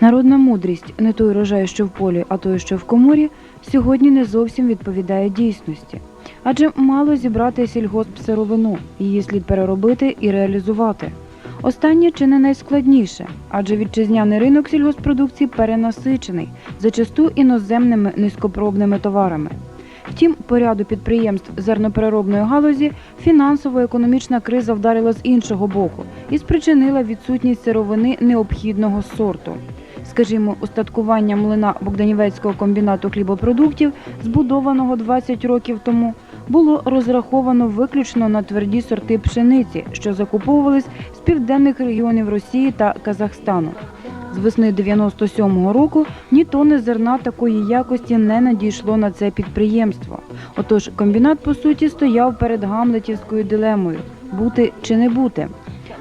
Народна мудрість не той рожай, що в полі, а той, що в коморі, сьогодні не зовсім відповідає дійсності. Адже мало зібрати сільгоспсировину, її слід переробити і реалізувати. Останнє чи не найскладніше, адже вітчизняний ринок сільгоспродукції перенасичений, зачасту іноземними низькопробними товарами. Втім, по ряду підприємств зернопереробної галузі фінансово-економічна криза вдарила з іншого боку і спричинила відсутність сировини необхідного сорту. Скажімо, устаткування млина Богданівецького комбінату хлібопродуктів, збудованого 20 років тому, було розраховано виключно на тверді сорти пшениці, що закуповувались з південних регіонів Росії та Казахстану. З весни 97-го року ні тонни зерна такої якості не надійшло на це підприємство. Отож, комбінат по суті стояв перед гамлетівською дилемою бути чи не бути.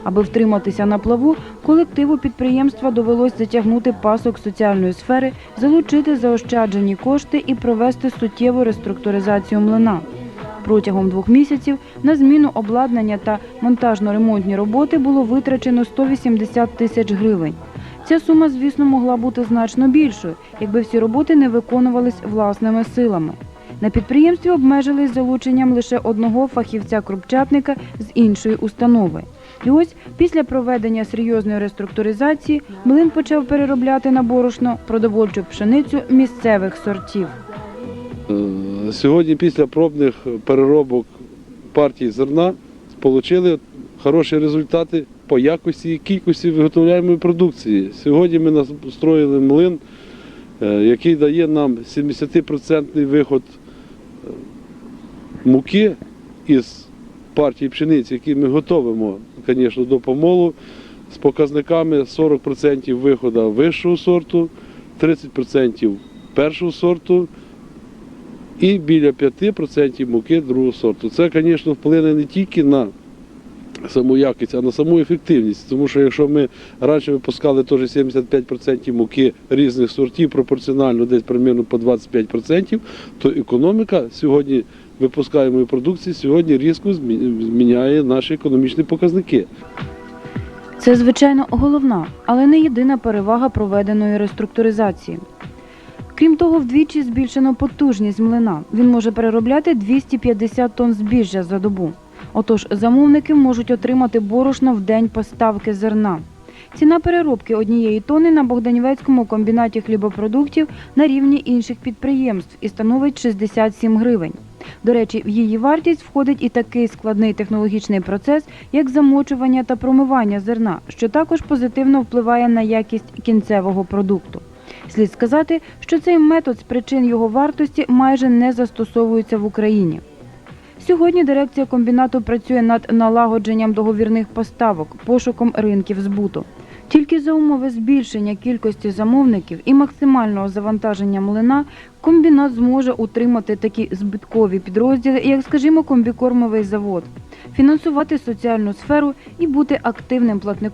Аби втриматися на плаву, колективу підприємства довелось затягнути пасок соціальної сфери, залучити заощаджені кошти і провести суттєву реструктуризацію млина. Протягом двох місяців на зміну обладнання та монтажно-ремонтні роботи було витрачено 180 тисяч гривень. Ця сума, звісно, могла бути значно більшою, якби всі роботи не виконувались власними силами. На підприємстві обмежились залученням лише одного фахівця-крупчатника з іншої установи. Ось після проведення серйозної реструктуризації млин почав переробляти на борошно продовольчу пшеницю місцевих сортів. Е, Сьогодні після пробних переробок партії зерна отримали хороші результати по якості і кількості виготовляємої продукції. Сьогодні ми настроїли млин, е, який дає нам 70% виход е, муки із партії пшениці, які ми готовимо, звісно, до помолу з показниками 40% виходу вищого сорту, 30% першого сорту і біля 5% муки другого сорту. Це, звісно, вплине не тільки на саму якість, а на саму ефективність. Тому що якщо ми раніше випускали теж 75% муки різних сортів, пропорціонально десь примерно по 25%, то економіка сьогодні випускаємої продукції сьогодні різко зміняє наші економічні показники. Це, звичайно, головна, але не єдина перевага проведеної реструктуризації. Крім того, вдвічі збільшено потужність млина. Він може переробляти 250 тонн збіжжя за добу. Отож, замовники можуть отримати борошно в день поставки зерна. Ціна переробки однієї тони на Богданівецькому комбінаті хлібопродуктів на рівні інших підприємств і становить 67 гривень. До речі, в її вартість входить і такий складний технологічний процес, як замочування та промивання зерна, що також позитивно впливає на якість кінцевого продукту. Слід сказати, що цей метод з причин його вартості майже не застосовується в Україні. Сьогодні дирекція комбінату працює над налагодженням договірних поставок, пошуком ринків збуту. Тільки за умови збільшення кількості замовників і максимального завантаження млина комбінат зможе утримати такі збиткові підрозділи, як, скажімо, комбікормовий завод, фінансувати соціальну сферу і бути активним платником.